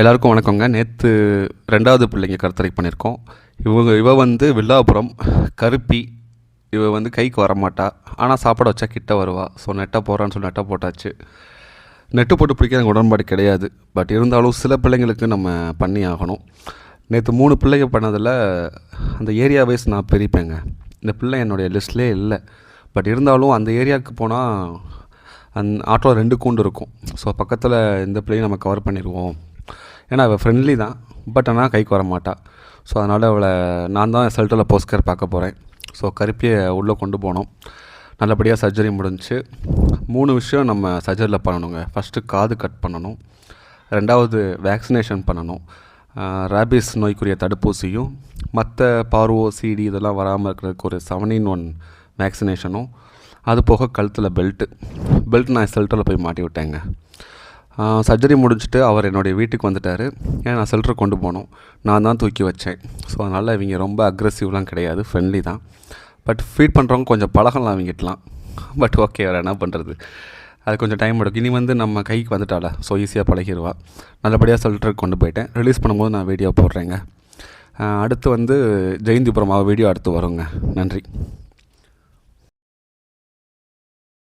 எல்லாருக்கும் வணக்கங்க. நேற்று ரெண்டாவது பிள்ளைங்க கருத்தரை பண்ணியிருக்கோம் இவங்க இவ வந்து வில்லாபுரம் கருப்பி. இவ வந்து கைக்கு வரமாட்டா. ஆனால் சாப்பாடு வச்சா கிட்ட வருவா. ஸோ நெட்டை போகிறான்னு சொல்லி நெட்டை போட்டாச்சு. நெட்டு போட்டு பிடிக்க எனக்கு உடன்பாடு கிடையாது. பட் இருந்தாலும் சில பிள்ளைங்களுக்கு நம்ம பண்ணி ஆகணும். நேற்று மூணு பிள்ளைங்க பண்ணதில் அந்த ஏரியா வைஸ் நான் பிரிப்பேங்க. இந்த பிள்ளை என்னுடைய லிஸ்ட்லேயே இல்லை. பட் இருந்தாலும் அந்த ஏரியாவுக்கு போனால் அந் ஆட்டோ ரெண்டு கூண்டு இருக்கும். ஸோ பக்கத்தில் இந்த பிள்ளையும் நம்ம கவர் பண்ணிடுவோம். ஏன்னா அவள் ஃப்ரெண்ட்லி தான் பட் ஆனால் கைக்கு வர மாட்டா. ஸோ அதனால் அவளை நான் தான் செல்ட்டில் போஸ்கர் பார்க்க போகிறேன் ஸோ கருப்பியை உள்ளே கொண்டு போனோம். நல்லபடியாக சர்ஜரி முடிஞ்சுச்சு மூணு விஷயம் நம்ம சர்ஜரியில் பண்ணணுங்க. ஃபஸ்ட்டு காது கட் பண்ணணும். ரெண்டாவது வேக்சினேஷன் பண்ணணும். ரேபிஸ் நோய்க்குரிய தடுப்பூசியும் மற்ற பார்வோ சிடி இதெல்லாம் வராமல் இருக்கிறதுக்கு ஒரு செவன் இன் ஒன் வேக்சினேஷனும் அது போக கழுத்தில் பெல்ட்டு பெல்ட் நான் செல்டரில் போய் மாட்டி விட்டேங்க. சர்ஜரி முடிஞ்சுட்டு அவர் என்னுடைய வீட்டுக்கு வந்துட்டார். ஏன் நான் செல்ட்டரை கொண்டு போனோம். நான் தான் தூக்கி வச்சேன். ஸோ அதனால் இவங்க ரொம்ப அக்ரெசிவ்லாம் கிடையாது. ஃப்ரெண்ட்லி தான். பட் ஃபீட் பண்ணுறவங்க கொஞ்சம் பழகலாம் அவங்ககிட்டலாம் பட் ஓகே வேறு என்ன பண்ணுறது அது கொஞ்சம் டைம் எடுக்கும். இனி வந்து நம்ம கைக்கு வந்துட்டால ஸோ ஈஸியாக பழகிடுவா நல்லபடியாக சொல்லிட்டு கொண்டு போயிட்டேன். ரிலீஸ் பண்ணும்போது நான் வீடியோ போடுறேங்க. அடுத்து வந்து ஜெயந்திபுரம் வீடியோ அடுத்து வருங்க. நன்றி.